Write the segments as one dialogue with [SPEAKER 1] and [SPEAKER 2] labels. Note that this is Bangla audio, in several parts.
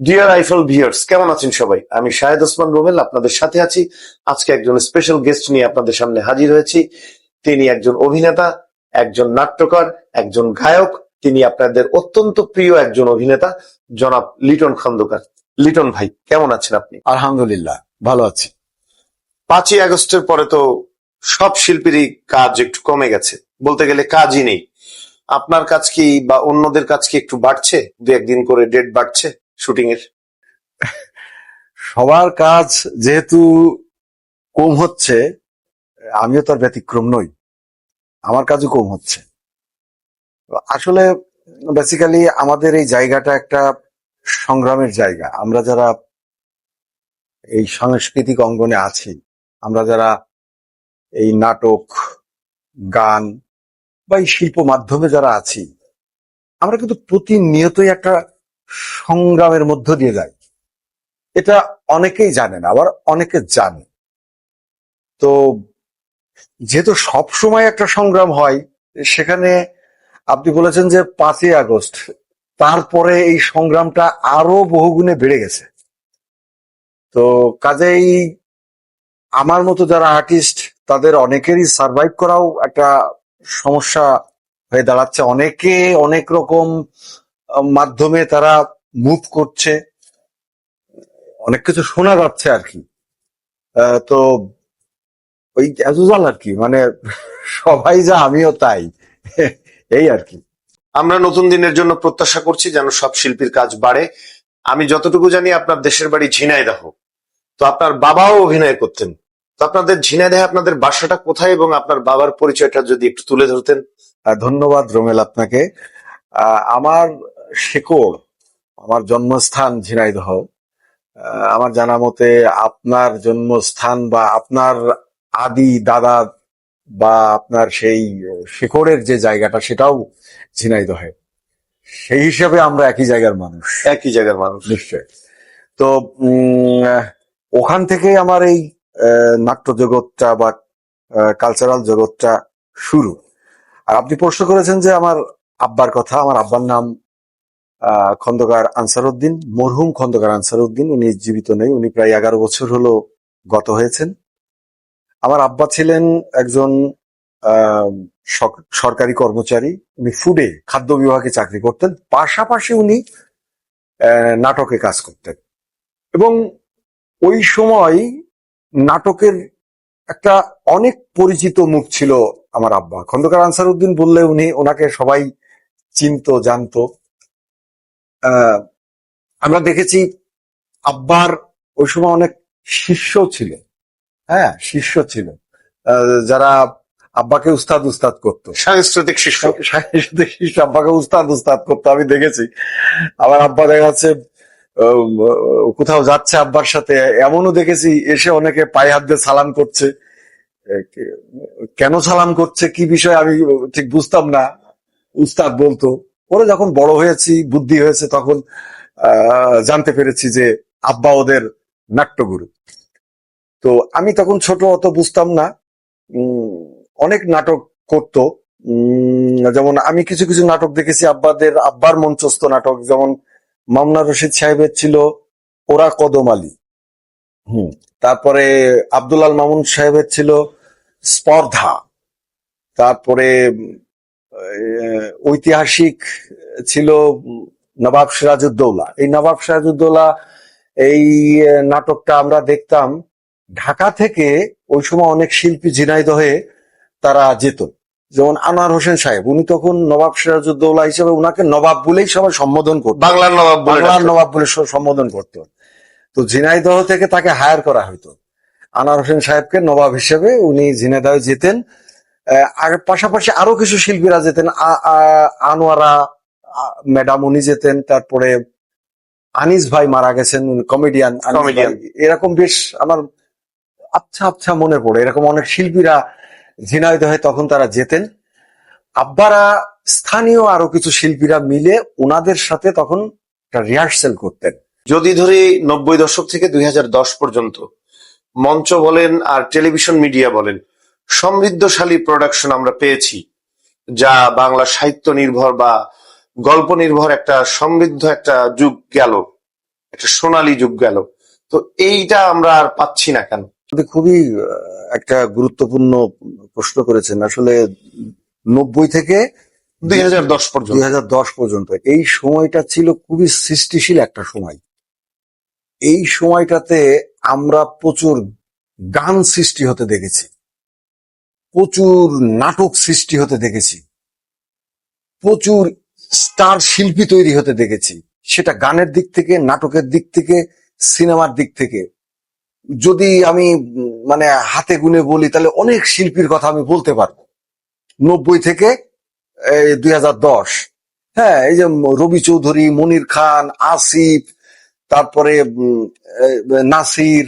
[SPEAKER 1] ডিয়ার আইফল ভিউয়ার্স কেমন আছেন সবাই? আমি শাহেদ ওসমান রুবেল আপনাদের সাথে আছি। আজকে একজন স্পেশাল গেস্ট নিয়ে আপনাদের সামনে হাজির হয়েছি। তিনি একজন অভিনেতা একজন নাট্যকার একজন গায়ক। তিনি আপনাদের অত্যন্ত প্রিয় একজন অভিনেতা জনাব লিটন খন্দকার। লিটন ভাই কেমন আছেন আপনি?
[SPEAKER 2] আলহামদুলিল্লাহ ভালো আছি।
[SPEAKER 1] পাঁচই আগস্টের পরে তো সব শিল্পীরই কাজ একটু কমে গেছে। বলতে গেলে কাজই নেই। আপনার কাজ কি বা অন্যদের কাজ কি একটু বাড়ছে? দু একদিন করে ডেট বাড়ছে? শুটিং এর?
[SPEAKER 2] সবার কাজ যেহেতু কম হচ্ছে, আমিও তার ব্যতিক্রম নই। আমার কাজও কম হচ্ছে। আসলে বেসিক্যালি আমাদের এই জায়গাটা একটা সংগ্রামের জায়গা। আমরা যারা এই সাংস্কৃতিক অঙ্গনে আছি, আমরা যারা এই নাটক, গান বা এই শিল্প মাধ্যমে যারা আছি, আমরা কিন্তু প্রতিনিয়তই একটা সংগ্রামের মধ্য দিয়ে যায়। এটা অনেকেই জানে না, আবার অনেকে জানে। তো যেহেতু সব সময় একটা সংগ্রাম হয়, সেখানে আপনি বলেছেন যে পাঁচই আগস্ট, তারপরে এই সংগ্রামটা আরও বহুগুণে বেড়ে গেছে। তো কাজেই আমার মতো যারা আর্টিস্ট, তাদের অনেকেরই সার্ভাইভ করাও একটা সমস্যা হয়ে দাঁড়াচ্ছে। অনেকে অনেক রকম মাধ্যমে তারা মুভ করছে। অনেক কিছু শোনা যাচ্ছে আর কি। তো ওই অ্যাজুজাল আর কি মানে সবাই যা আমিও তাই। এই আর কি।
[SPEAKER 1] আমরা নতুন দিনের জন্য প্রত্যাশা করছি যেন সব শিল্পীর কাজ বাড়ে। আমি যতটুকু জানি আপনার দেশের বাড়ি ঝিনাইদহ। তো আপনার বাবাও অভিনয় করতেন। তো আপনাদের ঝিনাইদহে আপনাদের বাসাটা কোথায় এবং আপনার বাবার পরিচয়টা যদি একটু তুলে ধরতেন?
[SPEAKER 2] ধন্যবাদ রোমেল আপনাকে। আহ, আমার শেকড় আমার জন্মস্থান ঝিনাইদহ আমার জানা মতে আপনার জন্মস্থান বা আপনার আদি দাদা বা আপনার সেই শেকড়ের যে জায়গাটা সেটাও ঝিনাইদহে। সেই হিসাবে আমরা একই জায়গার মানুষ।
[SPEAKER 1] একই জায়গার মানুষ।
[SPEAKER 2] নিশ্চয় তো ওখান থেকে আমার এই নাট্য জগৎটা বা কালচারাল জগৎটা শুরু। আর আপনি প্রশ্ন করেছেন যে আমার আব্বার কথা আমার আব্বার নাম খন্দকার আনসারউদ্দিন, মরহুম খন্দকার আনসারউদ্দিন, উনি জীবিত নেই, উনি প্রায় এগারো বছর হলো গত হয়েছেন। আমার আব্বা ছিলেন একজন সরকারি কর্মচারী, উনি ফুডে খাদ্য বিভাগে চাকরি করতেন, পাশাপাশি উনি নাটকে কাজ করতেন। এবং ওই সময় নাটকের একটা অনেক পরিচিত মুখ ছিল আমার আব্বা। খন্দকার আনসার উদ্দিন বললে উনি ওনাকে সবাই চিনত, জানতো। আমরা দেখেছি আব্বার ওই সময় অনেক শিষ্য ছিল হ্যাঁ শিষ্য ছিল যারা আব্বাকে উস্তাদ উস্তাদ করতো।
[SPEAKER 1] সাংস্কৃতিক শিষ্য।
[SPEAKER 2] সাংস্কৃতিক শিষ্য আব্বাকে উস্তাদ উস্তাদ করতো আমি দেখেছি। আমার আব্বা দেখা যাচ্ছে কোথাও যাচ্ছে আব্বার সাথে এমনও দেখেছি এসে অনেকে পায়ে হাত দিয়ে সালাম করছে। কেন সালাম করছে কি বিষয় আমি ঠিক বুঝতাম না উস্তাদ বলতো। পরে যখন বড় হয়েছি, বুদ্ধি হয়েছে, তখন জানতে পেরেছি যে আব্বা ওদের নাট্যগুরু। তো আমি তখন ছোট অত বুঝতাম না। অনেক নাটক করতো। যেমন আমি কিছু কিছু নাটক দেখেছি, আব্বাদের, আব্বার মঞ্চস্থ নাটক, যেমন মামনা রশিদ সাহেবের ছিল ওরা কদম আলী। হুম, তারপরে আব্দুল আল মামুন সাহেবের ছিল স্পর্ধা। তারপরে ঐতিহাসিক ছিল নবাব সিরাজউদ্দৌলা। এই নবাব সিরাজউদ্দৌলা এই নাটকটা আমরা দেখতাম। ঢাকা থেকে ওই সময় অনেক শিল্পী ঝিনাইদহে তারা যেত। যেমন আনোয়ার হোসেন সাহেব উনি তখন নবাব সিরাজউদ্দৌলা হিসেবে উনাকে নবাব বলেই সবাই সম্বোধন করত।
[SPEAKER 1] বাংলার নবাব
[SPEAKER 2] বাংলার নবাব বলে সম্বোধন করতো। তো ঝিনাইদহ থেকে তাকে হায়ার করা হতো আনোয়ার হোসেন সাহেবকে নবাব হিসেবে উনি ঝিনাইদহ যেতেন। আর পাশাপাশি আরও কিছু শিল্পীরা যেতেন আনোয়ারা ম্যাডাম উনি যেতেন তারপরে আনিস ভাই মারা গেছেন কমেডিয়ান। এরকম বেশ আমার আচ্ছা আচ্ছা মনে পড়ে এরকম অনেক শিল্পীরা ঝিনাইদহে তখন তারা যেতেন। আব্বারা স্থানীয় আরও কিছু শিল্পীরা মিলে ওনাদের সাথে তখন রিহার্সেল করতেন।
[SPEAKER 1] যদি ধরি নব্বই দশক থেকে দুই হাজার দশ পর্যন্ত মঞ্চ বলেন আর টেলিভিশন মিডিয়া বলেন সমৃদ্ধশালী প্রোডাকশন আমরা পেয়েছি যা বাংলা সাহিত্য নির্ভর বা গল্প নির্ভর একটা সমৃদ্ধ একটা যুগ গেল একটা সোনালী যুগ গেল। তো এইটা আমরা আর পাচ্ছি না কেন?
[SPEAKER 2] আপনি খুবই একটা গুরুত্বপূর্ণ প্রশ্ন করেছেন। আসলে নব্বই থেকে
[SPEAKER 1] দুই হাজার পর্যন্ত।
[SPEAKER 2] দুই হাজার দশ পর্যন্ত। এই সময়টা ছিল খুবই সৃষ্টিশীল একটা সময়। এই সময়টাতে আমরা প্রচুর গান সৃষ্টি হতে দেখেছি। প্রচুর নাটক সৃষ্টি হতে দেখেছি। প্রচুর স্টার শিল্পী তৈরি হতে দেখেছি। সেটা গানের দিক থেকে, নাটকের দিক থেকে, সিনেমার দিক থেকে। যদি আমি মানে হাতে গুনে বলি, তাহলে অনেক শিল্পীর কথা আমি বলতে পারব। নব্বই থেকে দুই হাজার দশ। হ্যাঁ এই যে রবি চৌধুরী, মনির খান, আসিফ, তারপরে নাসির,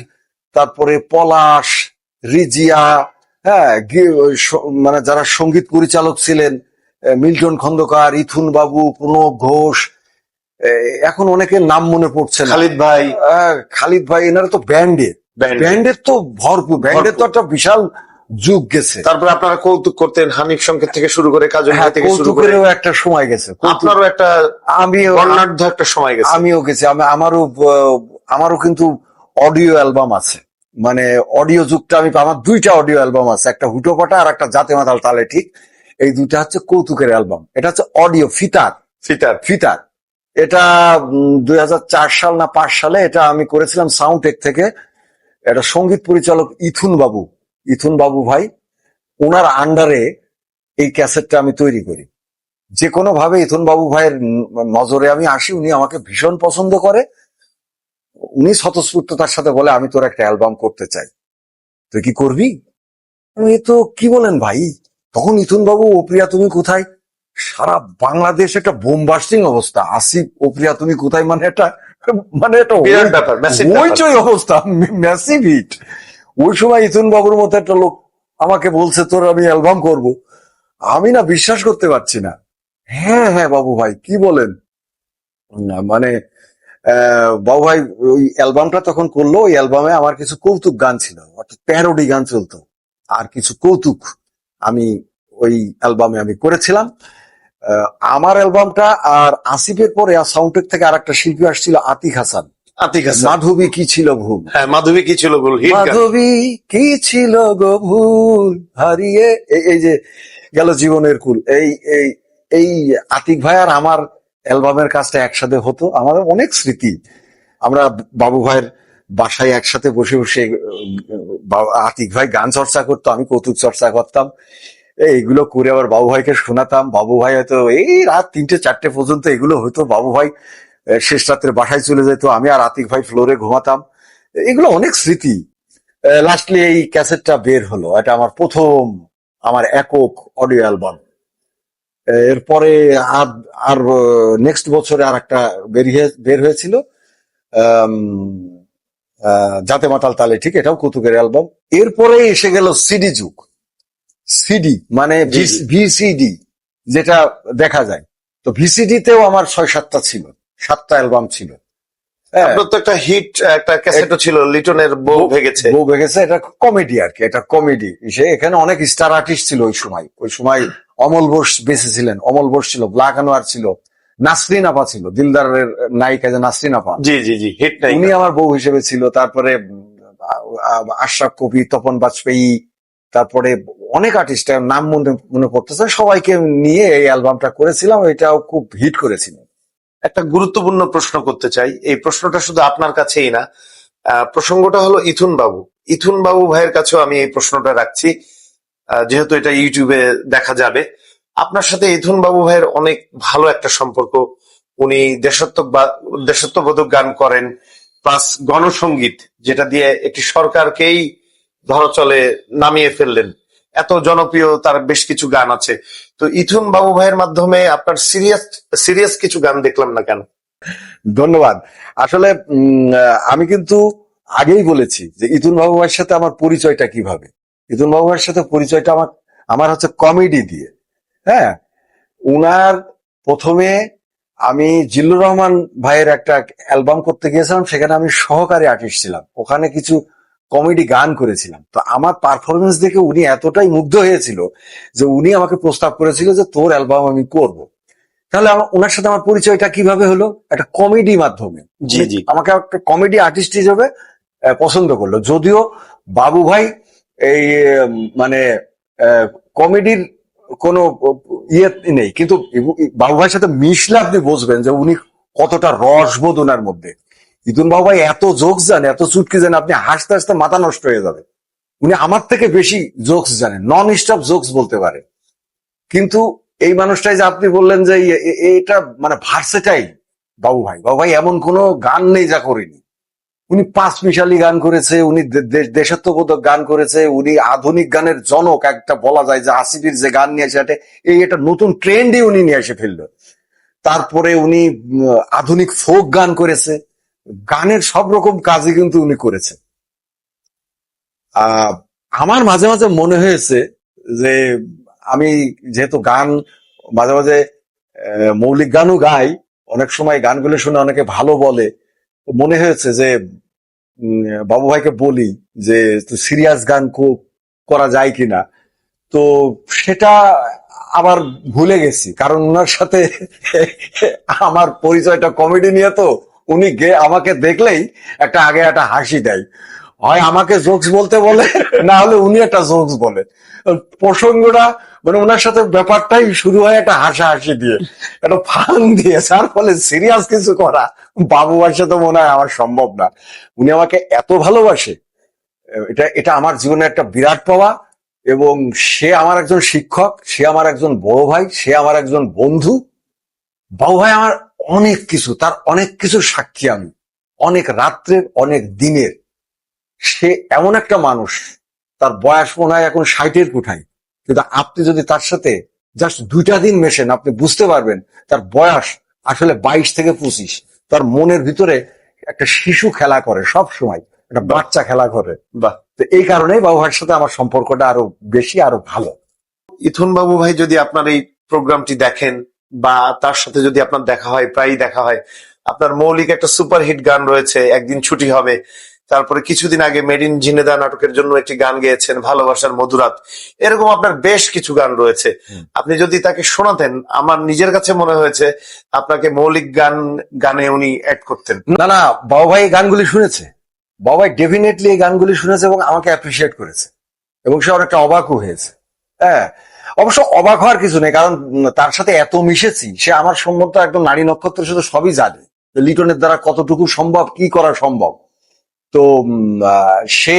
[SPEAKER 2] তারপরে পলাশ, রিজিয়া হ্যাঁ মানে যারা সংগীত পরিচালক ছিলেন মিল্টন খন্দকার ইথুন বাবু প্রণব ঘোষ এখন অনেকের নাম মনে পড়ছে
[SPEAKER 1] খালিদ ভাই।
[SPEAKER 2] আহ, খালিদ ভাই এনারা তো ব্যান্ডে ব্যান্ডের। তো ভরপুর ব্যান্ডের তো একটা বিশাল যুগ গেছে।
[SPEAKER 1] তারপরে আপনারা কৌতুক করতেন হানিফ সংকেত থেকে শুরু করে কাজল
[SPEAKER 2] হ্যাঁ
[SPEAKER 1] থেকে শুরু করে।
[SPEAKER 2] একটা সময় গেছে।
[SPEAKER 1] আপনারও একটা
[SPEAKER 2] আমিও
[SPEAKER 1] বর্ণাঢ্য একটা সময় গেছে।
[SPEAKER 2] আমিও গেছি। আমারও আমারও কিন্তু অডিও অ্যালবাম আছে। মানে অডিও যুগটা আমি আমার দুইটা অডিও অ্যালবাম আছে একটা হুটোপাটা আর একটা জাতে মাতাল তালে ঠিক। এই দুইটা হচ্ছে কৌতুকের অ্যালবাম এটা হচ্ছে অডিও ফিতার।
[SPEAKER 1] ফিতার।
[SPEAKER 2] ফিতার। এটা দুই হাজার চার সাল না পাঁচ সালে এটা আমি করেছিলাম সাউন্ড টেক থেকে। এটা সংগীত পরিচালক ইথুন বাবু ইথুন বাবু ভাই ওনার আন্ডারে এই ক্যাসেটটা আমি তৈরি করি। যে কোনো ভাবে ইথুন বাবু ভাইয়ের নজরে আমি আসি উনি আমাকে ভীষণ পছন্দ করে। উনি স্বতঃস্ফূর্ততার সাথে বলে আমি তোর একটা অ্যালবাম করতে চাই। তুই কি করবি? আমি তো কি বলেন ভাই? তখন ইথুন বাবু ওপ্রিয়া তুমি কোথায়? সারা বাংলাদেশ একটা বোম বাস্টিং অবস্থা। আসিফ ওপ্রিয়া তুমি কোথায়? মানে একটা মানে একটা অবস্থা ম্যাসিভ হিট ওই সময় ইথুন বাবুর মতো একটা লোক আমাকে বলছে তোর আমি অ্যালবাম করব। আমি না বিশ্বাস করতে পারছি না। হ্যাঁ হ্যাঁ বাবু ভাই কি বলেন? মানে বাবু ভাই ওই অ্যালবামটা তখন করল ওই অ্যালবামে আমার কিছু কৌতুক গান ছিল অর্থাৎ প্যারোডি গান চলতো আর কিছু কৌতুক আমি ওই অ্যালবামে আমি করেছিলাম। আমার অ্যালবামটা আর আসিফের পরে আর সাউন্ডটেক থেকে আর একটা শিল্পী আসছিল আতিক হাসান।
[SPEAKER 1] আতিক হাসান।
[SPEAKER 2] মাধবী কি ছিল ভুল?
[SPEAKER 1] হ্যাঁ মাধবী কি ছিল গান।
[SPEAKER 2] মাধবী কি ছিল গো ভুল? হারিয়ে এই যে গেল জীবনের কুল এই এই এই আতিক ভাই আর আমার অ্যালবামের কাজটা একসাথে হতো। আমাদের অনেক স্মৃতি। আমরা বাবু ভাইয়ের বাসায় একসাথে বসে বসে আতিক ভাই গান চর্চা করতো, আমি কৌতুক চর্চা করতাম। এইগুলো করে আবার বাবু ভাইকে শোনাতাম। বাবু ভাই হয়তো এই রাত তিনটে, চারটে পর্যন্ত এগুলো হতো। বাবু ভাই শেষ রাত্রে বাসায় চলে যেত। আমি আর আতিক ভাই ফ্লোরে ঘুমাতাম। এগুলো অনেক স্মৃতি। লাস্টলি এই ক্যাসেটটা বের হলো। এটা আমার প্রথম, আমার একক অডিও অ্যালবাম। এরপরে আর আর নেক্সট বছরে আর একটা বেরিয়ে বের হয়েছিল জাতে মাতাল তালে ঠিক? এটাও কৌতুকের অ্যালবাম। এরপরে এসে গেল সিডি যুগ। সিডি মানে। ভিসিডি যেটা দেখা যায়। তো ভিসিডি তেও আমার ছয় সাতটা ছিল সাতটা অ্যালবাম ছিল। হ্যাঁ।
[SPEAKER 1] আপনার তো একটা হিট একটা ক্যাসেটও ছিল লিটনের বউ ভেগেছে।
[SPEAKER 2] বউ ভেগেছে এটা কমেডি আর কি এটা কমেডি সে এখানে অনেক স্টার আর্টিস্ট ছিল ওই সময় ওই সময় অমল বোস বেঁচে ছিলেন। অমল বোস ছিল ব্ল্যাক আনোয়ার ছিল নাসরিন আপা ছিল দিলদারের নায়িকা যে নাসরিন আপা।
[SPEAKER 1] জি জি জি হিট নাই
[SPEAKER 2] উনি আমার বউ হিসেবে ছিল তারপরে আশরাফ কবি তপন বাজপেয়ী তারপরে অনেক আর্টিস্ট নাম মনে মনে পড়তেছে সবাইকে নিয়ে এই অ্যালবামটা করেছিলাম এটাও খুব হিট করেছিল
[SPEAKER 1] একটা গুরুত্বপূর্ণ প্রশ্ন করতে চাই এই প্রশ্নটা শুধু আপনার কাছেই না আহ, প্রসঙ্গটা হলো ইথুন বাবু ইথুন বাবু ভাইয়ের কাছেও আমি এই প্রশ্নটা রাখছি যেহেতু এটা ইউটিউবে দেখা যাবে। আপনার সাথে ইথুন বাবু ভাইয়ের অনেক ভালো একটা সম্পর্ক। উনি দেশত্ব দেশত্ববোধক গান করেন প্লাস গণসঙ্গীত যেটা দিয়ে একটি সরকারকেই ধরাচলে নামিয়ে ফেললেন। এত জনপ্রিয়, তার বেশ কিছু গান আছে। তো ইথুন বাবু ভাইয়ের মাধ্যমে আপনার সিরিয়াস সিরিয়াস কিছু গান দেখলাম না কেন?
[SPEAKER 2] ধন্যবাদ। আসলে আমি কিন্তু আগেই বলেছি যে ইতুন বাবু ভাইয়ের সাথে আমার পরিচয়টা কীভাবে? ইতুন বাবু ভাইয়ের সাথে পরিচয়টা আমার আমার হচ্ছে কমেডি দিয়ে। হ্যাঁ? উনার প্রথমে আমি জিল্লুর রহমান ভাইয়ের একটা অ্যালবাম করতে গিয়েছিলাম সেখানে আমি সহকারী আর্টিস্ট ছিলাম। ওখানে কিছু কমেডি গান করেছিলাম। তো আমার পারফরমেন্স দেখে উনি এতটাই মুগ্ধ হয়েছিল যে উনি আমাকে প্রস্তাব করেছিল যে তোর অ্যালবাম আমি করব। তাহলে আমার ওনার সাথে আমার পরিচয়টা কীভাবে হলো? একটা কমেডি মাধ্যমে।
[SPEAKER 1] জি জি।
[SPEAKER 2] আমাকে একটা কমেডি আর্টিস্ট হিসেবে পছন্দ করল। যদিও বাবু ভাই এই মানে কমেডির কোনো ইয়ে নেই। কিন্তু বাবু ভাইয়ের সাথে মিশলে আপনি বুঝবেন যে উনি কতটা রসবোধ ওনার মধ্যে। ইদুন বাবু ভাই এত জোকস জানে, এত চুটকি জানে, আপনি হাসতে হাসতে মাথা নষ্ট হয়ে যাবে। উনি আমার থেকে বেশি জোকস জানেন নন স্টপ জোকস বলতে পারে। কিন্তু এই মানুষটাই যে আপনি বললেন যে এটা মানে ভার্সেটাইল বাবু ভাই। বাবু ভাই এমন কোনো গান নেই যা করেনি। উনি পাঁচ মিশালি গান করেছে, উনি দেশাত্মবোধক গান করেছে, উনি আধুনিক গানের জনক একটা বলা যায় যে আসিফির যে গান নিয়ে এটা- এই একটা নতুন ট্রেন্ডই উনি নিয়ে এসে ফেলল। তারপরে উনি আধুনিক ফোক গান করেছে, গানের সব রকম কাজই কিন্তু উনি করেছে। আমার মাঝে মাঝে মনে হয়েছে যে, আমি যেহেতু গান মাঝে মাঝে মৌলিক গানও গাই, অনেক সময় গানগুলো শুনে অনেকে ভালো বলে মনে হয়েছে যে বাবু ভাইকে বলি যে সিরিয়াস গান করা যায় কিনা? তো সেটা আবার ভুলে গেছি। কারণ ওনার সাথে আমার পরিচয়টা কমেডি নিয়ে তো উনি আমাকে দেখলেই একটা আগে একটা হাসি দেয়। হয় আমাকে জোকস বলতে বলে, না হলে উনি একটা জোকস বলে। প্রসঙ্গটা মানে ওনার সাথে ব্যাপারটাই শুরু হয় একটা হাসা হাসি দিয়ে, একটা ফান দিয়ে। যার ফলে সিরিয়াস কিছু করা বাবু ভাইয়ের তো মনে হয় আমার সম্ভব না। উনি আমাকে এত ভালোবাসে, এটা এটা আমার জীবনে একটা বিরাট পাওয়া এবং সে আমার একজন শিক্ষক, সে আমার একজন বড় ভাই, সে আমার একজন বন্ধু। বাবু ভাই আমার অনেক কিছু, তার অনেক কিছু সাক্ষী আমি। অনেক রাত্রের, অনেক দিনের। সে এমন একটা মানুষ, তার বয়স মনে হয় এখন ষাটের কোঠায়। কিন্তু আপনি যদি তার সাথে জাস্ট দুইটা দিন মেশেন আপনি বুঝতে পারবেন তার বয়স আসলে বাইশ থেকে পঁচিশ। তার মনের ভিতরে একটা শিশু খেলা করে সব সময় একটা বাচ্চা খেলা করে।
[SPEAKER 1] বাহ।
[SPEAKER 2] তো এই কারণেই বাবু ভাইয়ের সাথে আমার সম্পর্কটা আরও বেশি আরও ভালো।
[SPEAKER 1] ইথুন বাবু ভাই যদি আপনার এই প্রোগ্রামটি দেখেন বা তার সাথে যদি আপনার দেখা হয় প্রায়ই দেখা হয় আপনার মৌলিক একটা সুপারহিট গান রয়েছে একদিন ছুটি হবে তারপরে কিছুদিন আগে মেড ইন জিনেদা নাটকের জন্য একটি গান গেয়েছেন ভালোবাসার মধুরাত। এরকম আপনার বেশ কিছু গান রয়েছে। আপনি যদি তাকে শোনাতেন আমার নিজের কাছে মনে হয়েছে আপনাকে মৌলিক গান গানে উনি অ্যাড করতেন।
[SPEAKER 2] না না বাবা ভাই এই গানগুলি শুনেছে। বাবু ভাই ডেফিনেটলি এই গানগুলি শুনেছে এবং আমাকে অ্যাপ্রিসিয়েট করেছে। এবং সে অনেকটা অবাকও হয়েছে। হ্যাঁ অবশ্য অবাক হওয়ার কিছু নেই কারণ তার সাথে এত মিশেছি সে আমার সম্বন্ধে একদম নারী নক্ষত্রের সাথে সবই জানে। লিটনের দ্বারা কতটুকু সম্ভব কি করা সম্ভব? তো সে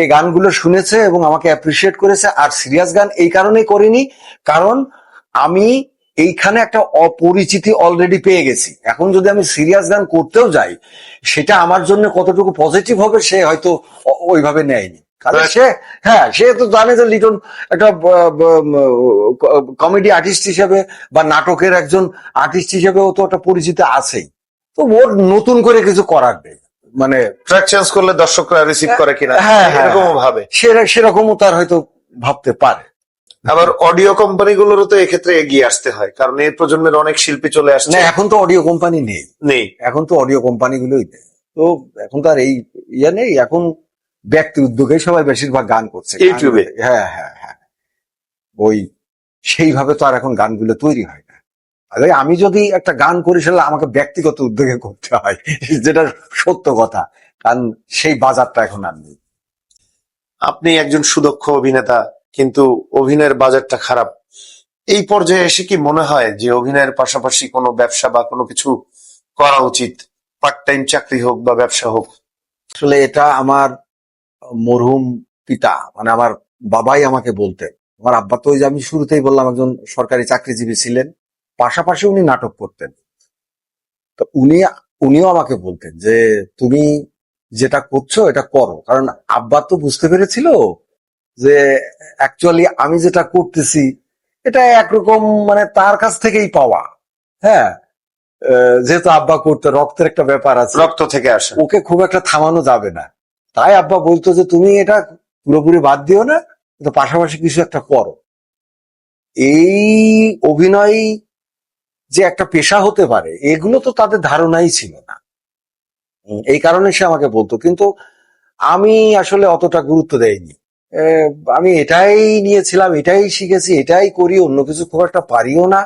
[SPEAKER 2] এই গানগুলো শুনেছে এবং আমাকে অ্যাপ্রিসিয়েট করেছে। আর সিরিয়াস গান এই কারণেই করিনি, কারণ আমি এইখানে একটা অপরিচিতি অলরেডি পেয়ে গেছি। এখন যদি আমি সিরিয়াস গান করতেও যাই, সেটা আমার জন্য কতটুকু পজিটিভ হবে সে হয়তো ওইভাবে নেয়নি। কারণ সে হ্যাঁ সে তো জানে যে লিটন একটা কমেডি আর্টিস্ট হিসেবে বা নাটকের একজন আর্টিস্ট হিসেবে ও তো একটা পরিচিত আছেই। তো ওর নতুন করে কিছু করার নেই। মানে
[SPEAKER 1] ট্র্যাক চেঞ্জ করলে দর্শকরা রিসিভ করে কিনা
[SPEAKER 2] হ্যাঁ, হ্যাঁ,
[SPEAKER 1] এরকমও ভাবে।
[SPEAKER 2] সেরকমও তার হয়তো ভাবতে পারে।
[SPEAKER 1] আবার অডিও কোম্পানিগুলোরও তো এক্ষেত্রে এগিয়ে আসতে হয় কারণ এই প্রজন্মের অনেক শিল্পী চলে আসছে।
[SPEAKER 2] এখন তো অডিও কোম্পানি নেই।
[SPEAKER 1] নেই।
[SPEAKER 2] এখন তো অডিও কোম্পানিগুলোই নেই। তো এখন তো আর এই ইয়ে নেই এখন ব্যক্তি উদ্যোগে সবাই বেশিরভাগ গান করছে।
[SPEAKER 1] ইউটিউবে।
[SPEAKER 2] হ্যাঁ হ্যাঁ হ্যাঁ। ওই সেইভাবে তো আর এখন গানগুলো তৈরি হয় আমি যদি একটা গান করি সেটা আমাকে ব্যক্তিগত উদ্যোগে করতে হয় যেটা সত্য কথা কারণ সেই বাজারটা এখন আর নেই।
[SPEAKER 1] আপনি একজন সুদক্ষ অভিনেতা কিন্তু অভিনয়ের বাজারটা খারাপ। এই পর্যায়ে এসে কি মনে হয় যে অভিনয়ের পাশাপাশি কোনো ব্যবসা বা কোনো কিছু করা উচিত? পার্ট টাইম চাকরি হোক বা ব্যবসা হোক।
[SPEAKER 2] আসলে এটা আমার মরহুম পিতা মানে আমার বাবাই আমাকে বলতেন। আমার আব্বা তো ওই যে আমি শুরুতেই বললাম একজন সরকারি চাকরিজীবী ছিলেন। পাশাপাশি উনি নাটক করতেন। তো উনি উনিও আমাকে বলতেন যে তুমি যেটা করছ এটা করো। কারণ আব্বা তো বুঝতে পেরেছিল যে অ্যাকচুয়ালি আমি যেটা করতেছি এটা একরকম মানে তার কাছ থেকেই পাওয়া। হ্যাঁ? যেহেতু আব্বা করতে রক্তের একটা ব্যাপার আছে
[SPEAKER 1] রক্ত থেকে আসে।
[SPEAKER 2] ওকে খুব একটা থামানো যাবে না। তাই আব্বা বলতো যে তুমি এটা পুরোপুরি বাদ দিও না পাশাপাশি কিছু একটা করো। এই অভিনয় যে একটা পেশা হতে পারে, এগুলো তো তাদের ধারণাই ছিল না। এই কারণে সে আমাকে বলতো, কিন্তু আমি আসলে অতটা গুরুত্ব দেয়নি আমি এটাই নিয়েছিলাম, এটাই শিখেছি, এটাই করি, অন্য কিছু খুব একটা পারিও না।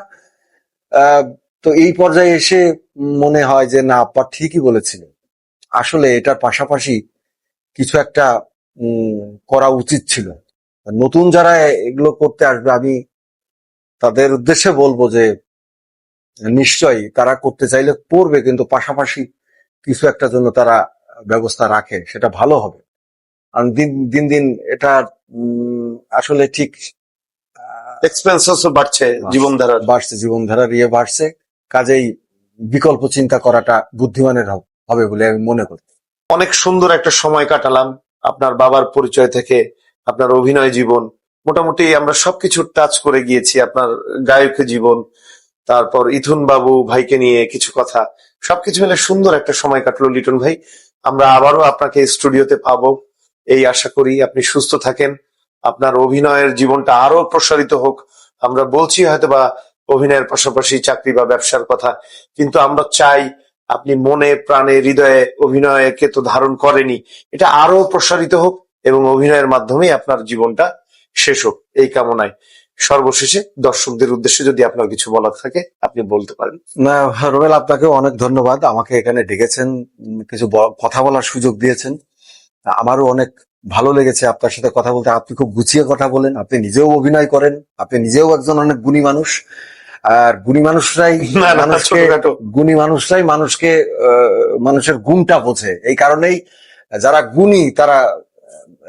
[SPEAKER 2] তো এই পর্যায়ে এসে মনে হয় যে, না আপা ঠিকই বলেছিলেন। আসলে এটার পাশাপাশি কিছু একটা করা উচিত ছিল। নতুন যারা এগুলো করতে আসবে, আমি তাদের উদ্দেশ্যে বলব যে নিশ্চয়ই তারা করতে চাইলে করবে কিন্তু পাশাপাশি কিছু একটা জন্য তারা ব্যবস্থা রাখে সেটা ভালো হবে। কারণ দিন দিন দিন এটা আসলে ঠিক
[SPEAKER 1] এক্সপেন্সেসও বাড়ছে জীবনধারার।
[SPEAKER 2] বাড়ছে জীবনধারার ইয়ে বাড়ছে কাজেই বিকল্প চিন্তা করাটা বুদ্ধিমানের হবে বলে আমি মনে করি।
[SPEAKER 1] অনেক সুন্দর একটা সময় কাটালাম আপনার বাবার পরিচয় থেকে আপনার অভিনয় জীবন। মোটামুটি আমরা সবকিছু টাচ করে গিয়েছি আপনার গায়ক জীবন তারপর ইথুন বাবু ভাইকে নিয়ে কিছু কথা। সবকিছু মিলে সুন্দর একটা সময় কাটলো লিটন ভাই। আমরা আবারও আপনাকে স্টুডিওতে পাবো। এই আশা করি আপনি সুস্থ থাকেন। আপনার অভিনয়ের জীবনটা আরও প্রসারিত হোক। আমরা বলছি হয়তো বা অভিনয়ের পাশাপাশি চাকরি বা ব্যবসার কথা, কিন্তু আমরা চাই আপনি মনে, প্রাণে, হৃদয়ে অভিনয়কে তো ধারণ করেনি। এটা আরও প্রসারিত হোক এবং অভিনয়ের মাধ্যমেই আপনার জীবনটা শেষ হোক। এই কামনায়। সর্বশেষে দর্শকদের উদ্দেশ্যে যদি আপনার কিছু বলার থাকে আপনি বলতে পারেন।
[SPEAKER 2] না রোমেল আপনাকেও অনেক ধন্যবাদ। আমাকে এখানে ডেকেছেন কিছু কথা বলার সুযোগ দিয়েছেন। আমারও অনেক ভালো লেগেছে আপনার সাথে কথা বলতে। আপনি খুব গুছিয়ে কথা বলেন আপনি নিজেও অভিনয় করেন আপনি নিজেও একজন অনেক গুণী মানুষ। আর গুণী মানুষরাই মানুষকে গুণী মানুষরাই মানুষকে আহ, মানুষের গুণটা বোঝে। এই কারণেই যারা গুণী তারা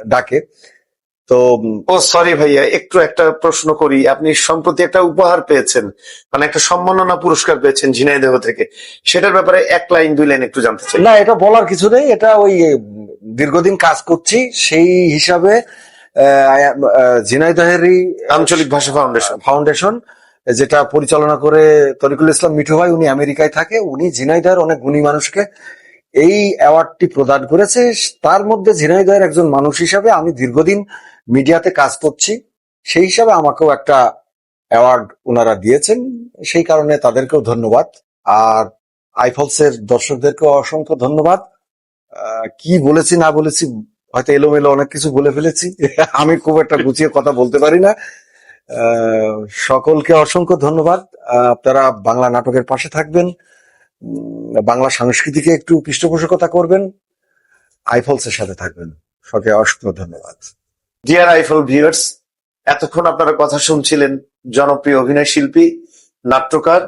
[SPEAKER 2] ডাকে। তো
[SPEAKER 1] ও সরি ভাইয়া একটু একটা প্রশ্ন করি। আপনি সম্প্রতি একটা উপহার পেয়েছেন মানে একটা সম্মাননা পুরস্কার পেয়েছেন ঝিনাইদহ থেকে। সেটার ব্যাপারে এক লাইন দুই লাইন একটু জানতে চাই।
[SPEAKER 2] না এটা বলার কিছু নেই। এটা ওই দীর্ঘদিন কাজ করছি। সেই হিসাবে ঝিনাইদহেরই
[SPEAKER 1] আঞ্চলিক ভাষা ফাউন্ডেশন
[SPEAKER 2] ফাউন্ডেশন যেটা পরিচালনা করে তরিকুল ইসলাম মিঠু ভাই উনি আমেরিকায় থাকে। উনি ঝিনাইদহের অনেক গুণী মানুষকে এই অ্যাওয়ার্ডটি প্রদান করেছে। তার মধ্যে ঝিনাইদহের একজন মানুষ হিসাবে আমি দীর্ঘদিন মিডিয়াতে কাজ করছি, সেই হিসাবে আমাকেও একটা অ্যাওয়ার্ড ওনারা দিয়েছেন, সেই কারণে তাদেরকেও ধন্যবাদ। আর আইফলসের দর্শকদেরকেও অসংখ্য ধন্যবাদ। কি বলেছি না বলেছি, হয়তো এলোমেলো অনেক কিছু বলে ফেলেছি, আমি খুব একটা গুছিয়ে কথা বলতে পারি না। সকলকে অসংখ্য ধন্যবাদ। আপনারা বাংলা নাটকের পাশে থাকবেন বাংলা সংস্কৃতিকে একটু পৃষ্ঠপোষকতা করবেন, আইফলসের সাথে থাকবেন। সকলকে অসংখ্য ধন্যবাদ।
[SPEAKER 1] ডিয়ার আইফল ভিউয়ার্স এতক্ষণ আপনারা কথা শুনছিলেন জনপ্রিয় অভিনয় শিল্পী, নাট্যকার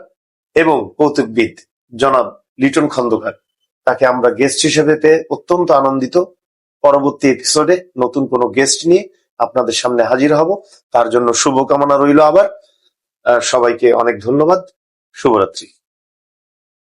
[SPEAKER 1] এবং কৌতুকবিদ জনাব লিটন খন্দকার। তাকে আমরা গেস্ট হিসেবে পেয়ে অত্যন্ত আনন্দিত। পরবর্তী এপিসোডে নতুন কোনো গেস্ট নিয়ে আপনাদের সামনে হাজির হব। তার জন্য শুভকামনা রইল আবার। সবাইকে অনেক ধন্যবাদ। শুভরাত্রি।